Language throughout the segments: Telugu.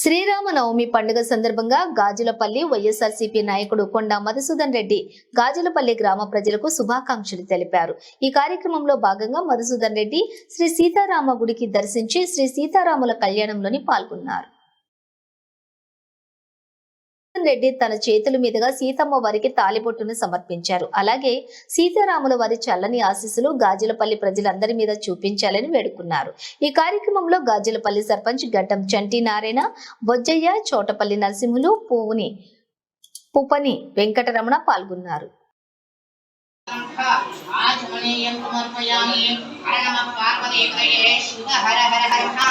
శ్రీరామనవమి పండుగ సందర్భంగా గాజులపల్లి వైఎస్ఆర్సీపీ నాయకుడు కొండా మధుసూదన్ రెడ్డి గాజులపల్లి గ్రామ ప్రజలకు శుభాకాంక్షలు తెలిపారు. ఈ కార్యక్రమంలో భాగంగా మధుసూదన్ రెడ్డి శ్రీ సీతారామ గుడికి దర్శించి శ్రీ సీతారాముల కళ్యాణంలోని పాల్గొన్నారు. రెడ్డి తన చేతుల మీదుగా సీతమ్మ వారికి తాలిబొట్టును సమర్పించారు. అలాగే సీతారాముల వారి చల్లని ఆశీస్సులు గాజులపల్లి ప్రజలందరి మీద చూపించాలని వేడుకున్నారు. ఈ కార్యక్రమంలో గాజులపల్లి సర్పంచ్ గడ్డం చంటి నారాయణ బొజ్జయ్య చోటపల్లి నరసింహులు పువ్వుని పుపని వెంకటరమణ పాల్గొన్నారు. పార్వతీ హర హర హర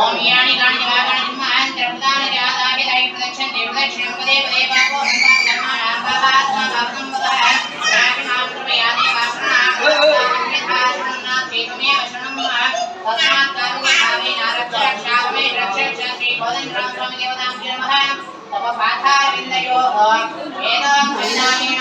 ओम यानी गाणी वागण मान त्रिपुदान जादा के दाई प्रदक्षिण देवदक्षिण पदे पदे पापो संतान धर्मा राम बाबा आत्मा भक्तम बुधा राम नाम कृपया दे वासना अन्यथा केतमे वशनम तस्मात् कारुण्य भावे नारक्ष रक्षा मे रक्ष श्री बोधन राम स्वामी देवतां नमः rồi. Nghe lên thầy ra nghe